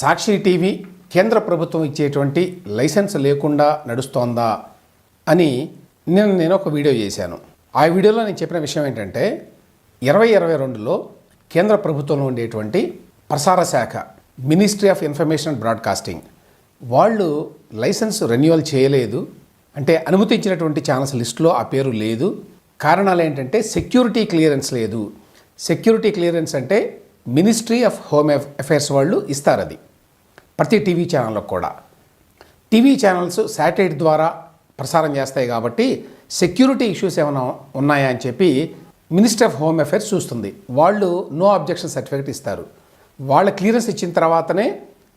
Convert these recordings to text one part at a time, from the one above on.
సాక్షి TV కేంద్ర ప్రభుత్వం ఇచ్చేటువంటి లైసెన్స్ లేకుండా నడుస్తోందా అని నేను నేను ఒక వీడియో చేశాను. ఆ వీడియోలో నేను చెప్పిన విషయం ఏంటంటే ఇరవై ఇరవై రెండులో కేంద్ర ప్రభుత్వంలో ఉండేటువంటి ప్రసార శాఖ ministry of information and broadcasting వాళ్ళు లైసెన్స్ రెన్యువల్ చేయలేదు. అంటే అనుమతించినటువంటి ఛానల్స్ లిస్టులో ఆ పేరు లేదు. కారణాలు ఏంటంటే సెక్యూరిటీ క్లియరెన్స్ లేదు. సెక్యూరిటీ క్లియరెన్స్ అంటే మినిస్ట్రీ ఆఫ్ హోమ్ అఫైర్స్ వాళ్ళు ఇస్తారు అది ప్రతి టీవీ ఛానళ్ళకు కూడా. టీవీ ఛానల్స్ శాటిలైట్ ద్వారా ప్రసారం చేస్తాయి కాబట్టి సెక్యూరిటీ ఇష్యూస్ ఏమైనా ఉన్నాయా అని చెప్పి మినిస్టర్ ఆఫ్ హోమ్ అఫైర్స్ చూస్తుంది. వాళ్ళు నో అబ్జెక్షన్ సర్టిఫికేట్ ఇస్తారు. వాళ్ళ క్లియరెన్స్ ఇచ్చిన తర్వాతనే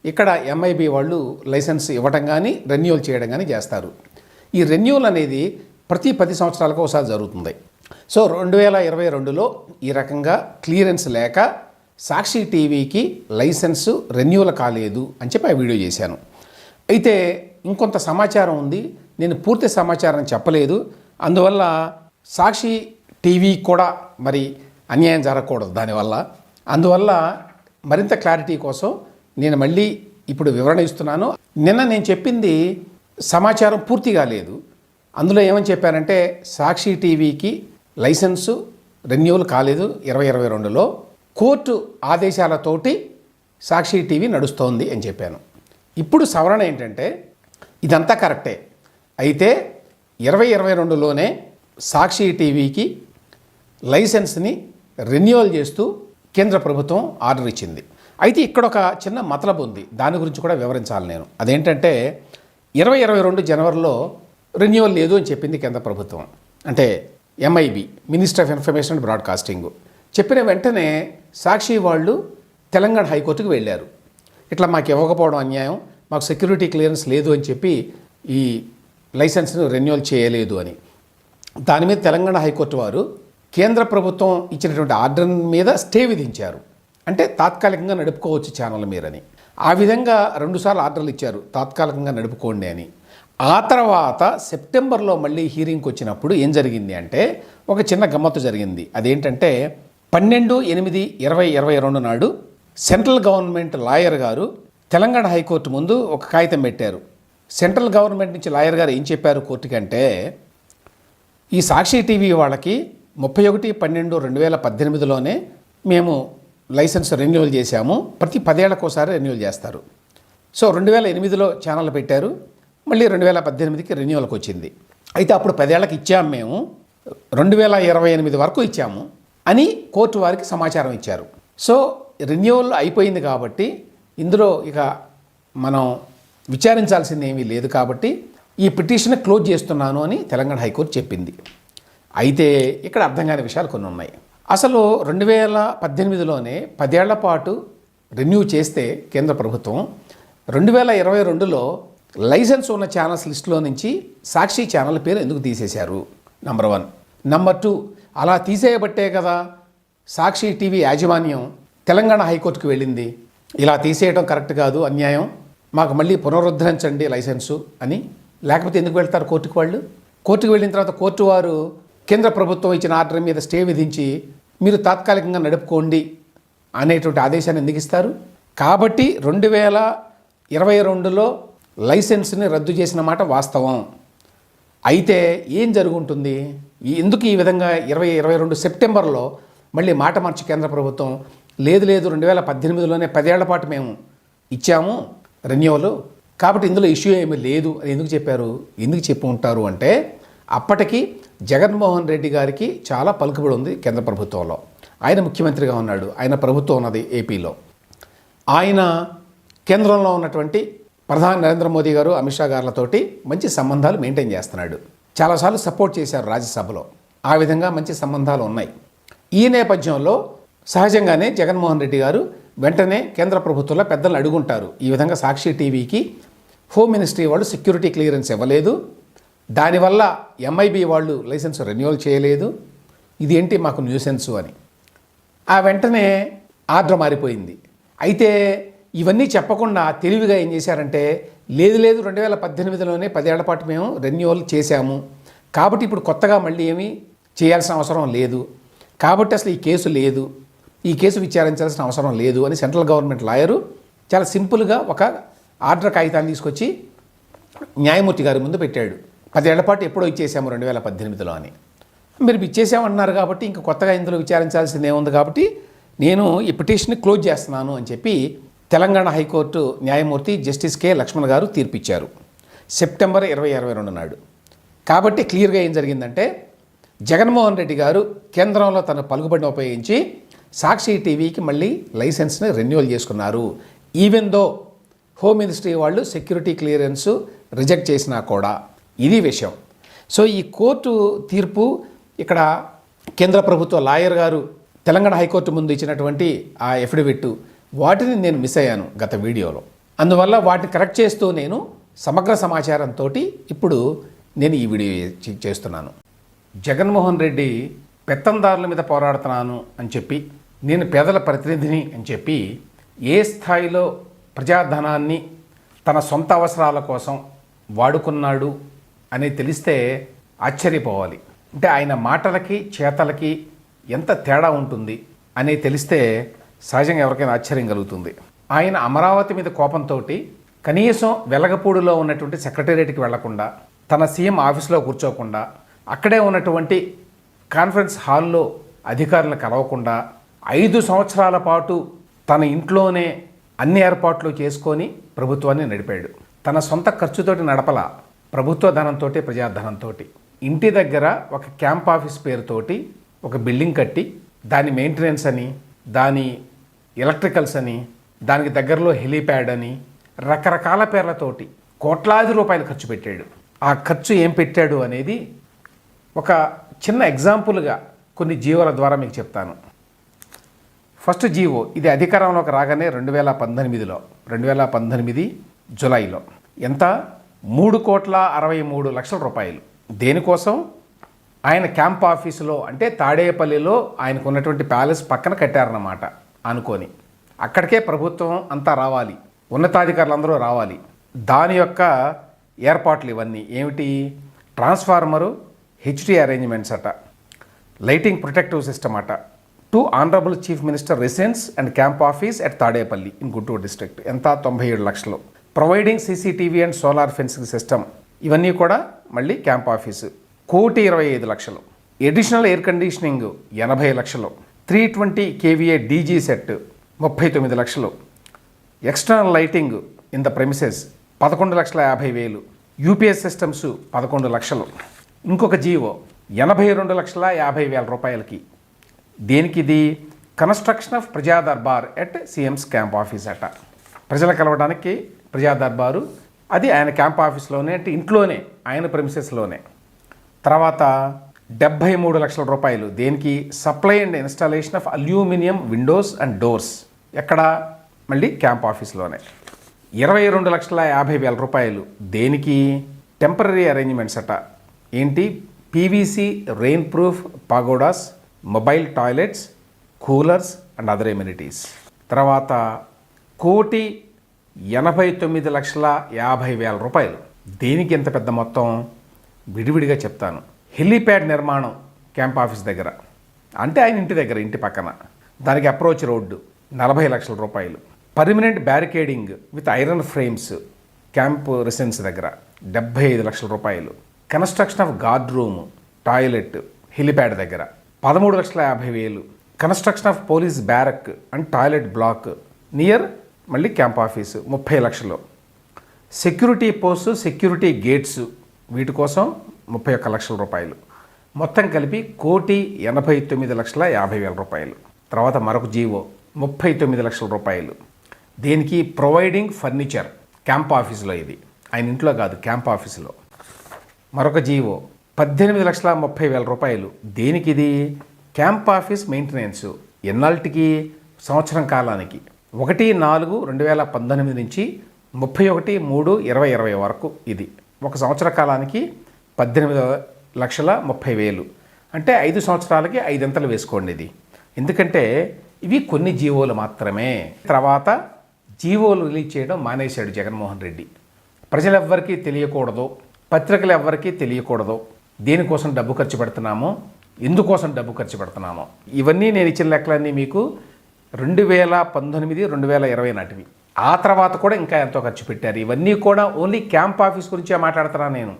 ఇక్కడ ఎంఐబి వాళ్ళు లైసెన్స్ ఇవ్వటం కానీ రెన్యూవల్ చేయడం కానీ చేస్తారు. ఈ రెన్యూవల్ అనేది ప్రతి పది సంవత్సరాలకు ఒకసారి జరుగుతుంది. సో రెండు వేల ఇరవై రెండులో ఈ రకంగా క్లియరెన్స్ లేక సాక్షి టీవీకి లైసెన్సు రెన్యూవల్ కాలేదు అని చెప్పి ఆ వీడియో చేశాను. అయితే ఇంకొంత సమాచారం ఉంది. నేను పూర్తి సమాచారం చెప్పలేదు. అందువల్ల సాక్షి టీవీ కూడా మరి అన్యాయం జరగకూడదు దానివల్ల. అందువల్ల మరింత క్లారిటీ కోసం నేను మళ్ళీ ఇప్పుడు వివరణ ఇస్తున్నాను. నిన్న నేను చెప్పింది సమాచారం పూర్తిగా లేదు. అందులో ఏమని చెప్పారంటే సాక్షి టీవీకి లైసెన్సు రెన్యూవల్ కాలేదు. ఇరవై ఇరవై రెండులో కోర్టు ఆదేశాలతోటి సాక్షి టీవీ నడుస్తోంది అని చెప్పాను. ఇప్పుడు సవరణ ఏంటంటే ఇదంతా కరెక్టే. అయితే ఇరవై ఇరవై రెండులోనే సాక్షి టీవీకి లైసెన్స్ని రెన్యువల్ చేస్తూ కేంద్ర ప్రభుత్వం ఆర్డర్ ఇచ్చింది. అయితే ఇక్కడ ఒక చిన్న మతలబు ఉంది. దాని గురించి కూడా వివరించాలి నేను. అదేంటంటే ఇరవై ఇరవై రెండు జనవరిలో రెన్యువల్ లేదు అని చెప్పింది కేంద్ర ప్రభుత్వం. అంటే MIB minister of information and broadcasting చెప్పిన వెంటనే సాక్షి వాళ్ళు తెలంగాణ హైకోర్టుకు వెళ్ళారు. ఇట్లా మాకు ఇవ్వకపోవడం అన్యాయం మాకు సెక్యూరిటీ క్లియరెన్స్ లేదు అని చెప్పి ఈ లైసెన్స్ను రెన్యువల్ చేయలేదు అని. దాని మీద తెలంగాణ హైకోర్టు వారు కేంద్ర ప్రభుత్వం ఇచ్చినటువంటి ఆర్డర్ మీద స్టే విధించారు. అంటే తాత్కాలికంగా నడుపుకోవచ్చు ఛానల్ మీరని. ఆ విధంగా రెండుసార్లు ఆర్డర్లు ఇచ్చారు తాత్కాలికంగా నడుపుకోండి అని. ఆ తర్వాత సెప్టెంబర్లో మళ్ళీ హీరింగ్కి వచ్చినప్పుడు ఏం జరిగింది అంటే ఒక చిన్న గమ్మత్తు జరిగింది. అదేంటంటే పన్నెండు ఎనిమిది ఇరవై ఇరవై రెండు నాడు సెంట్రల్ గవర్నమెంట్ లాయర్ గారు తెలంగాణ హైకోర్టు ముందు ఒక కాగితం పెట్టారు. సెంట్రల్ గవర్నమెంట్ నుంచి లాయర్ గారు ఏం చెప్పారు కోర్టుకంటే ఈ సాక్షి టీవీ వాళ్ళకి ముప్పై ఒకటి పన్నెండు రెండు వేల పద్దెనిమిదిలోనే మేము లైసెన్స్ రెన్యువల్ చేశాము. ప్రతి పదేళ్ళకోసారి రెన్యువల్ చేస్తారు. సో రెండు వేల ఎనిమిదిలో ఛానల్ పెట్టారు. మళ్ళీ రెండు వేల పద్దెనిమిదికి రెన్యువల్కి వచ్చింది అయితే అప్పుడు పదేళ్ళకి ఇచ్చాము మేము. రెండు వేల ఇరవై ఎనిమిది వరకు ఇచ్చాము. అని కోర్టు వారికి సమాచారం ఇచ్చారు. సో రెన్యువల్ అయిపోయింది కాబట్టి ఇందులో ఇక మనం విచారించాల్సింది ఏమీ లేదు కాబట్టి ఈ పిటిషన్ క్లోజ్ చేస్తున్నాను అని తెలంగాణ హైకోర్టు చెప్పింది. అయితే ఇక్కడ అర్థం కాని విషయాలు కొన్ని ఉన్నాయి. అసలు రెండు వేల పద్దెనిమిదిలోనే పదేళ్ళ పాటు రెన్యూ చేస్తే కేంద్ర ప్రభుత్వం రెండు వేల ఇరవై రెండులో లైసెన్స్ ఉన్న ఛానల్స్ లిస్టులో నుంచి సాక్షి ఛానల్ పేరు ఎందుకు తీసేశారు? నంబర్ వన్ నంబర్ టూ అలా తీసేయబట్టే కదా సాక్షి టీవీ యాజమాన్యం తెలంగాణ హైకోర్టుకు వెళ్ళింది. ఇలా తీసేయడం కరెక్ట్ కాదు అన్యాయం. మాకు మళ్ళీ పునరుద్ధరించండి లైసెన్సు అని. లేకపోతే ఎందుకు వెళ్తారు కోర్టుకు వాళ్ళు? కోర్టుకు వెళ్ళిన తర్వాత కోర్టు వారు కేంద్ర ప్రభుత్వం ఇచ్చిన ఆర్డర్ మీద స్టే విధించి మీరు తాత్కాలికంగా నడుపుకోండి అనేటువంటి ఆదేశాన్ని ఎందుకు ఇస్తారు? కాబట్టి రెండు వేల ఇరవై రెండులో లైసెన్స్ని రద్దు చేసిన మాట వాస్తవం. అయితే ఏం జరుగుంటుంది? ఎందుకు ఈ విధంగా ఇరవై ఇరవై రెండు సెప్టెంబర్లో మళ్ళీ మాట మార్చి కేంద్ర ప్రభుత్వం లేదు లేదు రెండు వేల పద్దెనిమిదిలోనే పదేళ్ళ పాటు మేము ఇచ్చాము రెన్యువల్. కాబట్టి ఇందులో ఇష్యూ ఏమీ లేదు అని ఎందుకు చెప్పారు? ఎందుకు చెప్పి ఉంటారు అంటే అప్పటికి జగన్మోహన్ రెడ్డి గారికి చాలా పలుకుబడి ఉంది కేంద్ర ప్రభుత్వంలో. ఆయన ముఖ్యమంత్రిగా ఉన్నాడు. ఆయన ప్రభుత్వం ఉన్నది ఏపీలో. ఆయన కేంద్రంలో ఉన్నటువంటి ప్రధాని నరేంద్ర మోదీ గారు అమిత్ షా గారులతోటి మంచి సంబంధాలు మెయింటైన్ చేస్తున్నాడు. చాలాసార్లు సపోర్ట్ చేశారు రాజ్యసభలో. ఆ విధంగా మంచి సంబంధాలు ఉన్నాయి. ఈ నేపథ్యంలో సహజంగానే జగన్మోహన్ రెడ్డి గారు వెంటనే కేంద్ర ప్రభుత్వంలో పెద్దలు అడుగుంటారు. ఈ విధంగా సాక్షి టీవీకి హోమ్ మినిస్ట్రీ వాళ్ళు సెక్యూరిటీ క్లియరెన్స్ ఇవ్వలేదు. దానివల్ల ఎంఐబి వాళ్ళు లైసెన్స్ రెన్యువల్ చేయలేదు. ఇది ఏంటి మాకు న్యూసెన్స్ అని. ఆ వెంటనే ఆర్డర్ మారిపోయింది. అయితే ఇవన్నీ చెప్పకుండా తెలివిగా ఏం చేశారంటే లేదు లేదు రెండు వేల పద్దెనిమిదిలోనే పదేళ్ళ పాటు మేము రెన్యువల్ చేశాము. కాబట్టి ఇప్పుడు కొత్తగా మళ్ళీ ఏమీ చేయాల్సిన అవసరం లేదు. కాబట్టి అసలు ఈ కేసు లేదు. ఈ కేసు విచారించాల్సిన అవసరం లేదు అని సెంట్రల్ గవర్నమెంట్ లాయరు చాలా సింపుల్గా ఒక ఆర్డర్ కాగితాన్ని తీసుకొచ్చి న్యాయమూర్తి గారి ముందు పెట్టాడు. పదేళ్ళ పాటు ఎప్పుడో ఇచ్చేసాము రెండు వేల పద్దెనిమిదిలో అని మీరు ఇచ్చేసామన్నారు కాబట్టి ఇంకా కొత్తగా ఇందులో విచారించాల్సింది ఏముంది కాబట్టి నేను ఈ పిటిషన్ క్లోజ్ చేస్తున్నాను అని చెప్పి తెలంగాణ హైకోర్టు న్యాయమూర్తి జస్టిస్ కె లక్ష్మణ్ గారు తీర్పిచ్చారు. సెప్టెంబర్ ఇరవై ఇరవై రెండు నాడు. కాబట్టి క్లియర్గా ఏం జరిగిందంటే జగన్మోహన్ రెడ్డి గారు కేంద్రంలో తన పలుకుబడిని ఉపయోగించి సాక్షి టీవీకి మళ్ళీ లైసెన్స్ని రెన్యువల్ చేసుకున్నారు. ఈవెన్ దో హోమ్ మినిస్ట్రీ వాళ్ళు సెక్యూరిటీ క్లియరెన్స్ రిజెక్ట్ చేసినా కూడా ఇది విషయం. సో ఈ కోర్టు తీర్పు ఇక్కడ కేంద్ర ప్రభుత్వ లాయర్ గారు తెలంగాణ హైకోర్టు ముందు ఇచ్చినటువంటి ఆ ఎఫిడవిట్ వాటిని నేను మిస్ అయ్యాను గత వీడియోలో. అందువల్ల వాటిని కరెక్ట్ చేస్తూ నేను సమగ్ర సమాచారంతో ఇప్పుడు నేను ఈ వీడియో చే- చేస్తున్నాను. జగన్మోహన్ రెడ్డి పెత్తందారుల మీద పోరాడుతున్నాను అని చెప్పి నేను పేదల ప్రతినిధిని అని చెప్పి ఏ స్థాయిలో ప్రజాధనాన్ని తన సొంత అవసరాల కోసం వాడుకున్నాడు అని తెలిస్తే ఆశ్చర్యపోవాలి. అంటే ఆయన మాటలకి చేతలకి ఎంత తేడా ఉంటుంది అని తెలిస్తే సహజంగా ఎవరికైనా ఆశ్చర్యం కలుగుతుంది. ఆయన అమరావతి మీద కోపంతో కనీసం వెలగపూడిలో ఉన్నటువంటి సెక్రటేరియట్కి వెళ్ళకుండా తన సీఎం ఆఫీస్లో కూర్చోకుండా అక్కడే ఉన్నటువంటి కాన్ఫరెన్స్ హాల్లో అధికారులను కలవకుండా ఐదు సంవత్సరాల పాటు తన ఇంట్లోనే అన్ని ఏర్పాట్లు చేసుకొని ప్రభుత్వాన్ని నడిపాడు. తన సొంత ఖర్చుతోటి నడపల ప్రభుత్వ ధనంతో ప్రజాధనంతో ఇంటి దగ్గర ఒక క్యాంప్ ఆఫీస్ పేరుతోటి ఒక బిల్డింగ్ కట్టి దాని మెయింటెనెన్స్ అని దాని ఎలక్ట్రికల్స్ అని దానికి దగ్గరలో హెలీప్యాడ్ అని రకరకాల పేర్లతోటి కోట్లాది రూపాయలు ఖర్చు పెట్టాడు. ఆ ఖర్చు ఏం పెట్టాడు అనేది ఒక చిన్న ఎగ్జాంపుల్గా కొన్ని జీవోల ద్వారా మీకు చెప్తాను. ఫస్ట్ జీవో ఇది అధికారంలోకి రాగానే రెండు వేల పంతొమ్మిదిలో రెండు వేల పంతొమ్మిది జులైలో. ఎంత? మూడు కోట్ల అరవై మూడు లక్షల రూపాయలు. దేనికోసం? ఆయన క్యాంప్ ఆఫీసులో అంటే తాడేపల్లిలో ఆయనకు ఉన్నటువంటి ప్యాలెస్ పక్కన కట్టారన్నమాట. అనుకొని. అక్కడికే ప్రభుత్వం అంతా రావాలి. ఉన్నతాధికారులందరూ రావాలి. దాని యొక్క ఏర్పాట్లు ఇవన్నీ. ఏమిటి? ట్రాన్స్ఫార్మరు హెచ్డి అరేంజ్మెంట్స్ అట. లైటింగ్ ప్రొటెక్టివ్ సిస్టమ్ అట. To honourable chief minister residence and camp office at Tadepalli in Guntur district. ఎంత? తొంభై ఏడు లక్షలు. Providing CCTV and solar fencing system. ఇవన్నీ కూడా మళ్ళీ క్యాంప్ ఆఫీసు. కోటి ఇరవై ఐదు లక్షలు. ఎడిషనల్ ఎయిర్ కండిషనింగ్ ఎనభై లక్షలు. Three twenty KVA DG set ముప్పై తొమ్మిది లక్షలు. External lighting in the premises పదకొండు లక్షల యాభై వేలు. యూపీఎస్ సిస్టమ్స్ పదకొండు లక్షలు. ఇంకొక జీవో ఎనభై రెండు లక్షల యాభై వేల రూపాయలకి. దేనికి ఇది? కన్స్ట్రక్షన్ ఆఫ్ ప్రజా Darbar at CM's camp office అట. ప్రజలు కలవడానికి ప్రజా దర్బారు అది ఆయన క్యాంప్ ఆఫీస్లోనే అంటే ఇంట్లోనే ఆయన ప్రెమిసెస్లోనే తర్వాత డెబ్భై మూడు లక్షల రూపాయలు. దేనికి? Supply and installation of aluminium windows and doors. ఎక్కడ? మళ్ళీ క్యాంప్ ఆఫీస్లోనే. ఇరవై రెండు లక్షల యాభై వేల రూపాయలు. దేనికి? టెంపరీ అరేంజ్మెంట్స్ అట. ఏంటి? PVC rain proof pagodas mobile toilets coolers and other amenities. తర్వాత కోటి ఎనభై తొమ్మిది లక్షల యాభై వేల రూపాయలు. దేనికి ఎంత పెద్ద మొత్తం? విడివిడిగా చెప్తాను. హెలీప్యాడ్ నిర్మాణం క్యాంప్ ఆఫీస్ దగ్గర. అంటే ఆయన ఇంటి దగ్గర ఇంటి పక్కన. దానికి అప్రోచ్ రోడ్డు నలభై లక్షల రూపాయలు. Permanent barricading with iron frames camp residence దగ్గర డెబ్బై ఐదు లక్షల రూపాయలు. Construction of guard room toilet helipad దగ్గర పదమూడు లక్షల యాభై వేలు. Construction of police barrack and toilet block near మళ్ళీ క్యాంప్ ఆఫీసు ముప్పై లక్షలు. సెక్యూరిటీ పోస్ట్ సెక్యూరిటీ గేట్స్ వీటి కోసం ముప్పై ఒక్క లక్షల రూపాయలు. మొత్తం కలిపి కోటి ఎనభై తొమ్మిది లక్షల యాభై వేల రూపాయలు. తర్వాత మరొక జీవో ముప్పై తొమ్మిది లక్షల రూపాయలు. దీనికి ప్రొవైడింగ్ ఫర్నిచర్ క్యాంప్ ఆఫీసులో ఇది. ఆయన ఇంట్లో కాదు క్యాంప్ ఆఫీసులో. మరొక జీవో పద్దెనిమిది లక్షల ముప్పై వేల రూపాయలు. దేనికి ఇది? క్యాంప్ ఆఫీస్ మెయింటెనెన్స్ ఎన్నాళ్ళకి? సంవత్సరం కాలానికి. ఒకటి నాలుగు రెండు వేల పంతొమ్మిది నుంచి ముప్పై ఒకటి మూడు ఇరవై ఇరవై వరకు ఇది. ఒక సంవత్సర కాలానికి పద్దెనిమిది లక్షల ముప్పై వేలు. అంటే ఐదు సంవత్సరాలకి ఐదింతలు వేసుకోండి ఇది. ఎందుకంటే ఇవి కొన్ని జీవోలు మాత్రమే. తర్వాత జీవోలు రిలీజ్ చేయడం మానేశాడు జగన్మోహన్ రెడ్డి. ప్రజలెవ్వరికీ తెలియకూడదు. పత్రికలు ఎవ్వరికీ తెలియకూడదు. దేనికోసం డబ్బు ఖర్చు పెడుతున్నామో? ఎందుకోసం డబ్బు ఖర్చు పెడుతున్నామో? ఇవన్నీ నేను ఇచ్చిన లెక్కలన్నీ మీకు రెండు వేల పంతొమ్మిది రెండు వేల ఇరవై నాటివి. ఆ తర్వాత కూడా ఇంకా ఎంతో ఖర్చు పెట్టారు. ఇవన్నీ కూడా ఓన్లీ క్యాంప్ ఆఫీస్ గురించే మాట్లాడుతున్నాను నేను.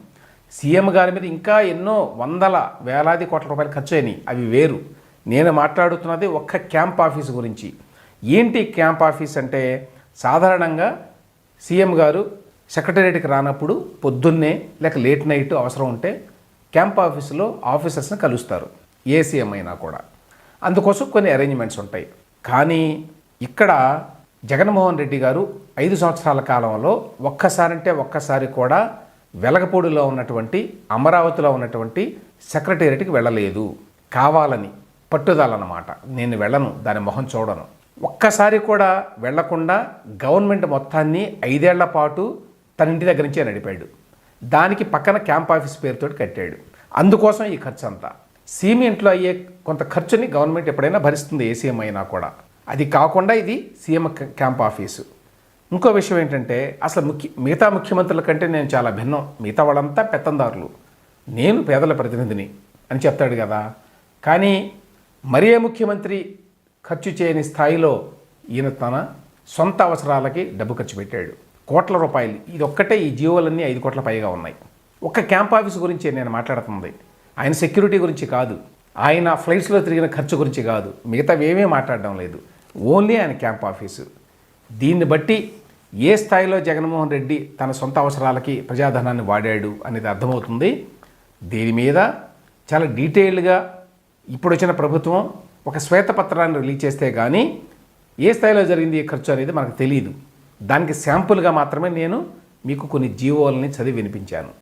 సీఎం గారి మీద ఇంకా ఎన్నో వందల వేలాది కోట్ల రూపాయలు ఖర్చు అయినాయి. అవి వేరు. నేను మాట్లాడుతున్నది ఒక్క క్యాంప్ ఆఫీస్ గురించి. ఏంటి క్యాంప్ ఆఫీస్ అంటే సాధారణంగా సీఎం గారు సెక్రటేరియట్కి రానప్పుడు పొద్దున్నే లేక లేట్ నైట్ అవసరం ఉంటే క్యాంప్ ఆఫీసులో ఆఫీసర్స్ని కలుస్తారు. ఏ సీఎం అయినా కూడా. అందుకోసం కొన్ని అరేంజ్మెంట్స్ ఉంటాయి. కానీ ఇక్కడ జగన్మోహన్ రెడ్డి గారు ఐదు సంవత్సరాల కాలంలో ఒక్కసారంటే ఒక్కసారి కూడా వెలగపూడిలో ఉన్నటువంటి అమరావతిలో ఉన్నటువంటి సెక్రటేరియట్కి వెళ్ళలేదు. కావాలని పట్టుదలన్నమాట నేను వెళ్ళను దాని మొహం చూడను. ఒక్కసారి కూడా వెళ్ళకుండా గవర్నమెంట్ మొత్తాన్ని ఐదేళ్ళ పాటు తన ఇంటి దగ్గర నుంచే నడిపాడు. దానికి పక్కన క్యాంప్ ఆఫీస్ పేరుతో కట్టాడు. అందుకోసం ఈ ఖర్చు అంతా సీమెంట్లో అయ్యే కొంత ఖర్చుని గవర్నమెంట్ ఎప్పుడైనా భరిస్తుంది ఏ సీఎం అయినా కూడా. అది కాకుండా ఇది సీఎం క్యాంప్ ఆఫీసు. ఇంకో విషయం ఏంటంటే అసలు ముఖ్య మిగతా ముఖ్యమంత్రుల కంటే నేను చాలా భిన్నం. మిగతా వాళ్ళంతా పెత్తందారులు. నేను పేదల ప్రతినిధిని అని చెప్తాడు కదా. కానీ మరే ముఖ్యమంత్రి ఖర్చు చేయని స్థాయిలో ఈయన తన సొంత అవసరాలకి డబ్బు ఖర్చు పెట్టాడు. కోట్ల రూపాయలు. ఇది ఒక్కటే ఈ జీవోలన్నీ ఐదు కోట్ల పైగా ఉన్నాయి. ఒక్క క్యాంప్ ఆఫీస్ గురించి నేను మాట్లాడుతుంది. ఆయన సెక్యూరిటీ గురించి కాదు. ఆయన ఫ్లైట్స్లో తిరిగిన ఖర్చు గురించి కాదు. మిగతావి ఏమీ మాట్లాడడం లేదు. ఓన్లీ ఆయన క్యాంప్ ఆఫీసు. దీన్ని బట్టి ఏ స్థాయిలో జగన్మోహన్ రెడ్డి తన సొంత అవసరాలకి ప్రజాధనాన్ని వాడాడు అనేది అర్థమవుతుంది. దీని మీద చాలా డీటెయిల్డ్గా ఇప్పుడు వచ్చిన ప్రభుత్వం ఒక శ్వేతపత్రాన్ని రిలీజ్ చేస్తే కానీ ఏ స్థాయిలో జరిగింది ఈ ఖర్చు అనేది మనకు తెలియదు దానికి శాంపుల్గా మాత్రమే నేను మీకు కొన్ని జీవోలని చదివి వినిపించాను.